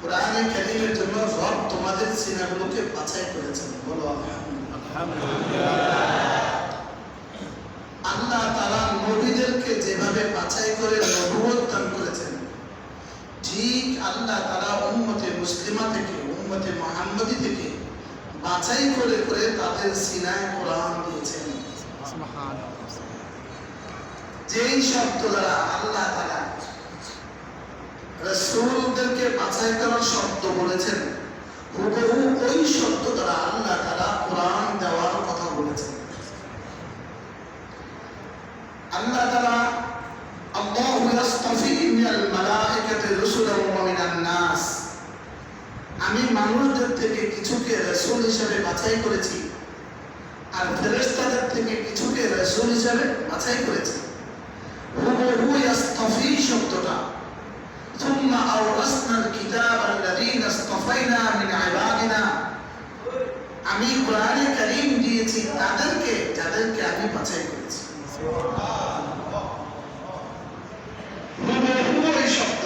কোরআনে কারীমের জন্য রব তোমাদের সিনাগুলোকে বাছাই করেছেন। বলো আল্লাহ তাআলা নবীদেরকে যেভাবে বাছাই করে নবুয়ত দান করেছেন ঠিক আল্লাহ তাআলা উম্মতে মুসলিমা থেকে উম্মতে মুহাম্মদি থেকে বাছাই করে করে তাদের সিনায় কোরআন দিয়েছেন। যেই শব্দ দ্বারা আল্লাহ তাআলা রাসূলদেরকে বাছাই করার শব্দ বলেছেন। হুবহু ওই শব্দ দ্বারা আল্লাহ তাআলা কোরআন দেওয়ার কথা বলেছেন। আল্লাহ আল্লাহু ইয়াসতাফি মিনাল রাসূলান ওয়া মিনান নাস। আমি মানুষদের থেকে কিছুকে রাসূল হিসেবে বাছাই করেছি আর ফেরেশতাদের থেকে কিছুকে রাসূল হিসেবে বাছাই করেছি। হুবহু ইয়াসতাফি শব্দটা ثم أورثنا الكتاب الذين اصطفينا من عبادنا আমি কোরআনে কারীম দিয়েছি তাদেরকে যাদেরকে আমি বাছাই করেছি হুবহু এই শব্দ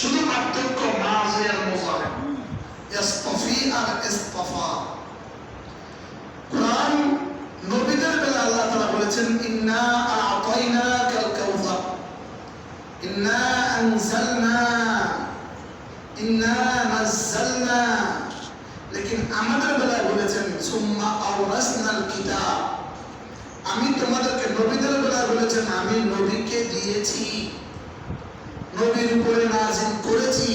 শুধু পার্থক্য মাঝি আর মুজারে ইস্তাফি আর ইস্তাফা কোরআন নবীদের বেলা আল্লাহ তাআলা বলেছেন ইন্না আ'তাইনাকাল কাউসার ইন্না আনজালনা ইন্না নাযালনা লেকিন আমাদের বেলায় বলেছেন, সুম্মা আওরাসনাল কিতাব আমি তোমাদেরকে নবীদের বেলায় বলেছেন, আমি নবীকে দিয়েছি। নবীর উপরে নাজিল করেছি।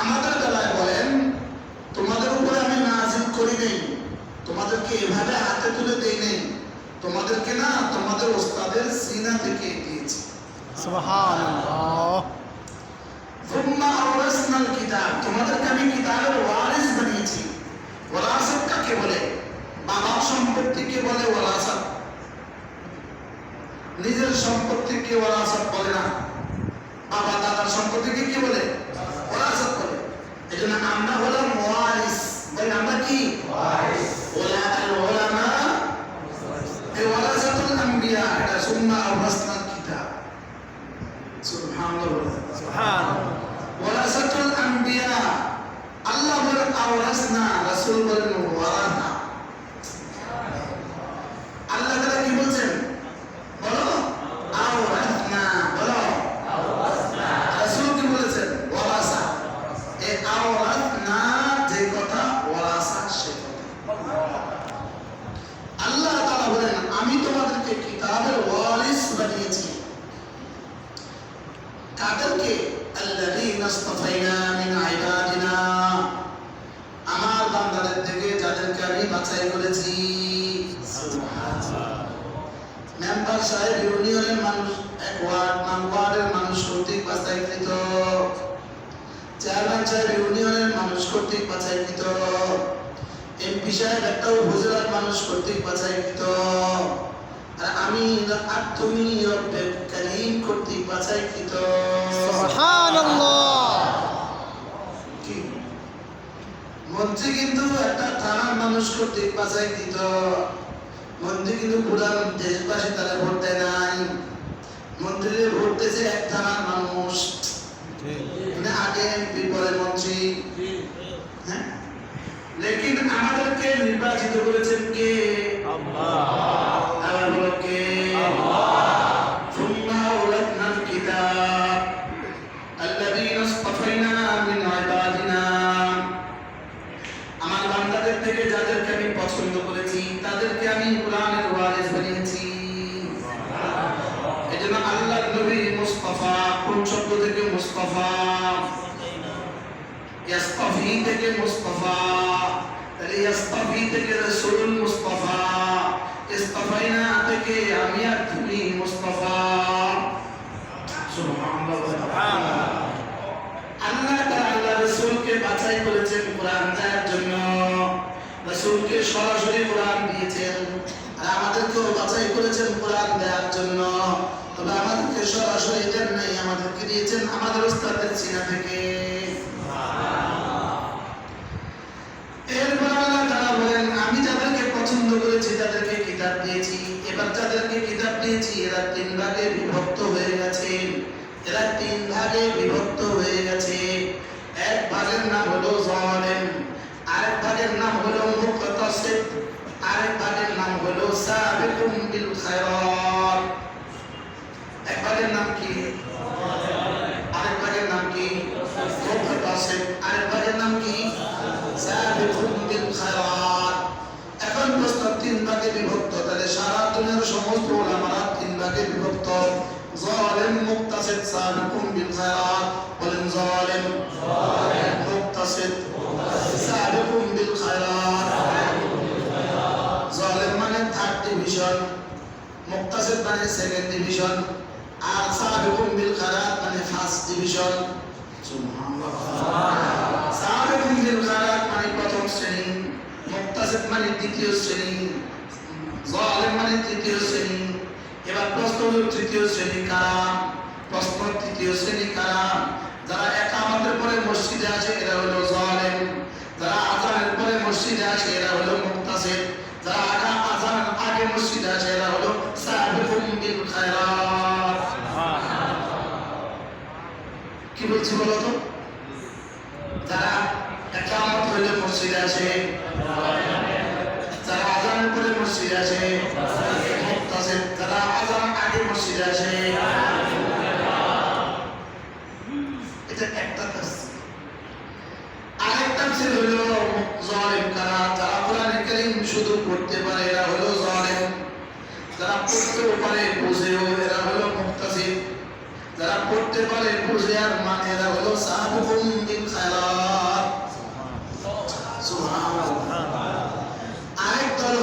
আমাদের বেলায় বলেন, তোমাদের উপরে আমি নাজিল করি নেই। তোমাদেরকে এভাবে হাতে তুলে দেই নেই। তোমাদেরকে না, তোমাদের ওস্তাদের সিনা থেকে সুবহান তোমাদেরকে আমি কিতাবের বলে? সম্পত্তিকে বলে বলে না। বাবা দাদার সম্পত্তিকে কি বলে? ওয়ারাসাত বলে। এই জন্য আমরা হলাম আমরা কি? ওয়ারিস। ওলা আল ওলামা ওয়ারাসাতুল এটা সুন্নাহ ওয়ারাসাত আওরাসনা রাসূল বলেন ওয়ারানা আল্লাহ তাআলা কি বলছেন বলো আওরাসনা বলো আওরাসনা রাসূল কি বলেছেন ওয়ারাসা এই আওরাসনা যে কথা ওয়ারাসা সে কথা আল্লাহ তাআলা বলেন আমি তোমাদেরকে কিতাবের ওয়ারিস বানিয়েছি কাদেরকে আল্লাযীনা ইসতাফাইনা মিন ইবাদিনা আমার বান্দাদের থেকে যাদেরকে আমি বাছাই করেছি মেম্বার সাহেব ইউনিয়নের মানুষ এক ওয়ার্ড মান ওয়ার্ডের মানুষ কর্তৃক বাছাইকৃত। চেয়ারম্যান সাহেব ইউনিয়নের মানুষ কর্তৃক বাছাইকৃত। এমপি সাহেব একটা উপজেলার মানুষ কর্তৃক বাছাইকৃত। আর আমি আর তুমি রব্বে করিম কর্তৃক বাছাইকৃত। সুবহানাল্লাহ? মন্ত্রী কিন্তু একটা থানার মানুষ কর্তৃক বাছাইকৃত। মন্ত্রী কিন্তু পুরা দেশবাসী তারা ভোট দেয় নাই। মন্ত্রীর ভোট দিয়েছে এক থানার মানুষ। মানে আগে এমপি পরে মন্ত্রী হ্যাঁ? লেকিন আমাদেরকে নির্বাচিত করেছেন কে? আবার কোরআন দেওয়ার জন্য। সরাসরি কোরআন দিয়েছেন। আর আমাদেরকেও বাছাই করেছেন কোরআন দেওয়ার জন্য। তবে আমাদেরকে সরাসরি জান্নাই আমাদেরকে দিয়েছেন, আমাদের ওস্তাদের সিনা থেকে। এরপর আল্লাহ তারা বলেন, আমি যাদেরকে পছন্দ করেছি তাদেরকে কিতাব দিয়েছি। এবার যাদেরকে কিতাব দিয়েছি, এরা তিন ভাগে বিভক্ত হয়ে গেছে। এরা তিন ভাগে বিভক্ত হয়ে গেছে। এক ভাগের নাম হলো জলেম, আরেক ভাগের নাম হলো মুক্ত আরেক ভাগের নাম হলো সাবেকুম বিল খায়রাত। খায়রাত বলেন জালেম মুক্তাসিব সাবিকুম বিল খায়রাত জালেম মানে থার্ড ডিভিশন মুক্তাসিব মানে সেকেন্ড ডিভিশন আর সাবিকুম বিল খায়রাত মানে ফার্স্ট ডিভিশন সুবহানাল্লাহ সাবিকুম বিল খায়রাত মানে প্রথম শ্রেণি মুক্তাসিব মানে দ্বিতীয় শ্রেণি জালেম মানে তৃতীয় শ্রেণি, এবার প্রশ্ন হলো তৃতীয় শ্রেণি কারা؟ প্রশ্ন তৃতীয় শ্রেণি কারা? যারা একামতের পরে মসজিদে আছে, এরা হলো জালেম। যারা আজানের পরে মসজিদে আছে, এরা হলো মুক্তাসিব যারা আগা আজানের আগে মসজিদে আছে, এরা হলো কি বলছি বলো তো? যারা একামত হইলে মসজিদে আছে, যারা আজানের পরে মসজিদে আছে মুক্তাসিব যারা আজান আগে মসজিদে আছে এটা একটা তাফসীর তাফসীর হলো জালিম। যারা শুধু পড়তে পারে, এরা হলো জালিম। যারা পড়তেও এরা হলো মুক্তাসিব যারা পড়তে পারে, বুঝে মানে এরা হলো সাহাবুকুম বিল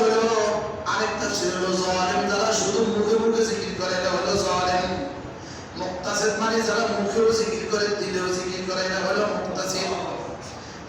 হলো আরেক তাফসীর হলো যারা শুধু মুখে মুখে জিকির করে, এরা হলো জালিম। মুক্তাসিব মানে যারা মুখেও জিকির করে, দিলেও জিকির করে, এরা হলো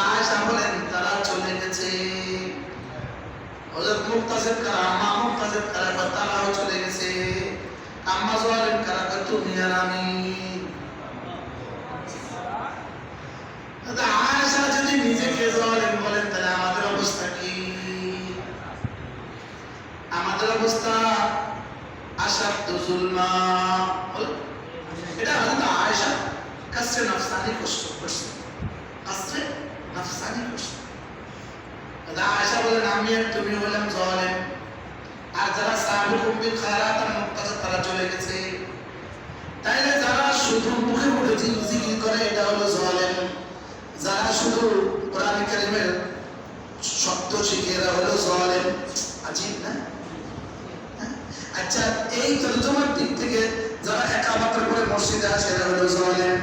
আয়েশা বলেন তারা চলে গেছে। হযরত কারা বা তুমি আমি। জালিম বলেন, তাহলে আমাদের অবস্থা কি? আমাদের অবস্থা আশাদ্দু জুলমা। এটা হযরত আয়েশা নফসানি কষ্ট কাসরে নফসানি কষ্ট আয়েশা বলেন আমি আর তুমি হলাম জালিম আর যারা মুক্তাসিব তারা চলে গেছে। তাইলে যারা শুধু করে, এটা হলো জালিম যারা শুধু কোরআন কারিমের শব্দ শিখে, এরা হলো জালিম আজীব না? আচ্ছা এই তরজমার দিক থেকে যারা একামাত্র করে মসজিদে এরা হলো জালিম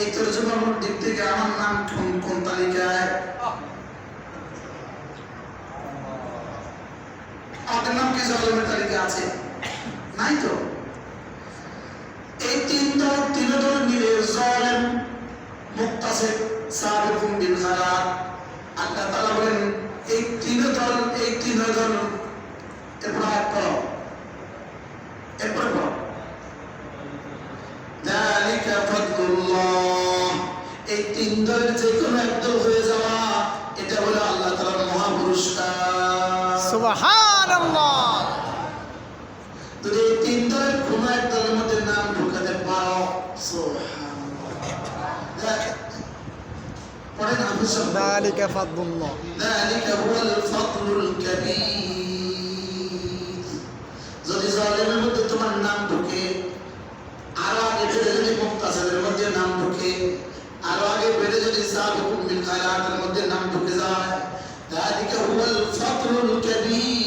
এই তরজমার দিক থেকে আমার নাম কোন কোন তালিকায়? আমাদের নাম কি তালিকা আছে? নাই তো? এই তিন দল তিন দল মিলে সাবিকুম বিল আল্লাহ তাআলা বলেন, এই তিন দল, এই তিন দল এরপর এরপর এই তিন দলের যে কোনো একদল হয়ে যাওয়া, এটা হলো আল্লাহ তাআলার মহা পুরস্কার সুবহানাল্লাহ যদি এই তিন দলের কোনো এক দলের মধ্যে নাম ঢুকাতে পারো সুবহানাল্লাহ দেখ, পড়েন হাফিজ সাহেব। ذلك فضل الله ذلك هو الفضل الكبير যদি জালেমের মধ্যে তোমার নাম ঢুকে আরো আগে বেড়ে যদি মুক্তাসিবের মধ্যে নাম ঢুকে আরো আগে বেড়ে যদি সাবিকুম বিল খায়রাতের মধ্যে নাম ঢুকে যায় ذلك هو الفضل الكبير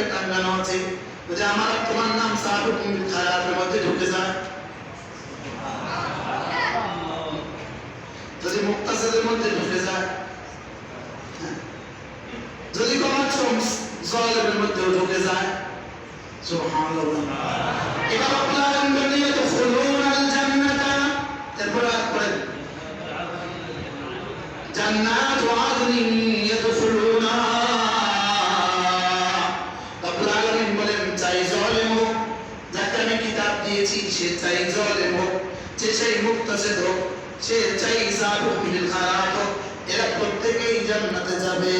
তালিকা টাঙ্গানো আছে যে আমার তোমার নাম সাবিকুম বিল খায়রাতের মধ্যে ঢুকে যায় যদি মুক্তাসিদের মধ্যে ঢুকে যায় হ্যাঁ। যদি কোনো জলের মধ্যেও ঢুকে যায় সুবহানাল্লাহ এবার আপনার বললেন ইয়াদখুলুনাল জান্নাতা এরপর কিতাব সে চাই জালেম হোক যে সেই মুক্তাসিদ হোক সে চাই সাবিক বিল খারাত হোক, এরা প্রত্যেকেই জান্নাতে যাবে।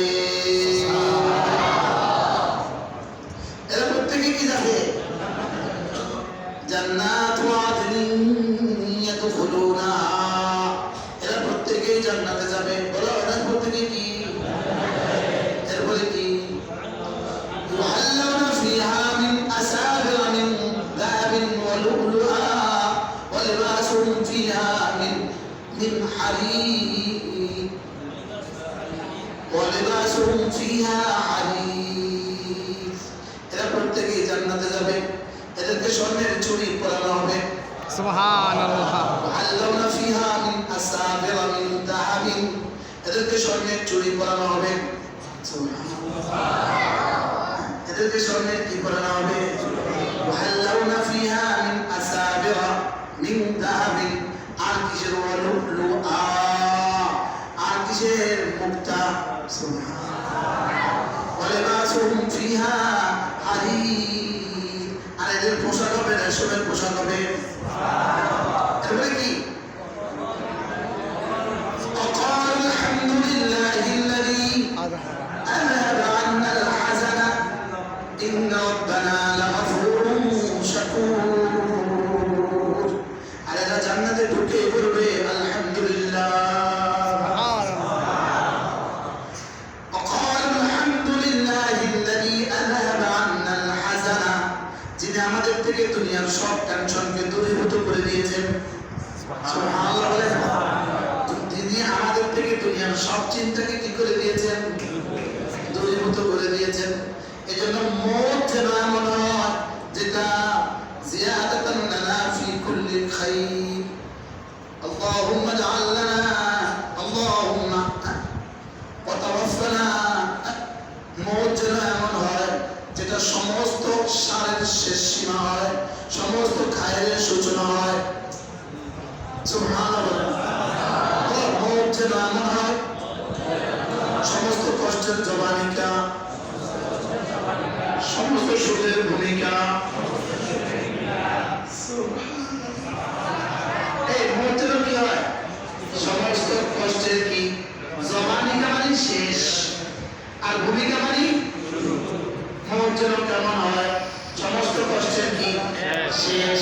এরা প্রত্যেকে কি যাবে জান্নাতু আদনিন ইয়াদখুলুনাহা এরা প্রত্যেকেই জান্নাতে যাবে। বিহা জান্নাতে যাবে। এদেরকে স্বর্ণের চুরি পরানো হবে। সুবহানাল্লাহ। আল্লাহনা ফিহা মিন স্বর্ণের চুরি পরানো হবে। এদেরকে স্বর্ণের কি পরানো হবে? আল্লাহনা ফিহা মিন আসাবির মিন আর কিসের ওয়ালু আর কিসের মুক্তা? 지나 সব টেনশনকে যেন এমন হয়? সমস্ত কষ্টের জবানিকা সমস্ত সুখের ভূমিকা। এই মৌত কি হয়? সমস্ত কষ্টের কি? জবানিকা মানে শেষ। আর ভূমিকা মানে মৌত কেমন হয়? সমস্ত কষ্টের কি? শেষ।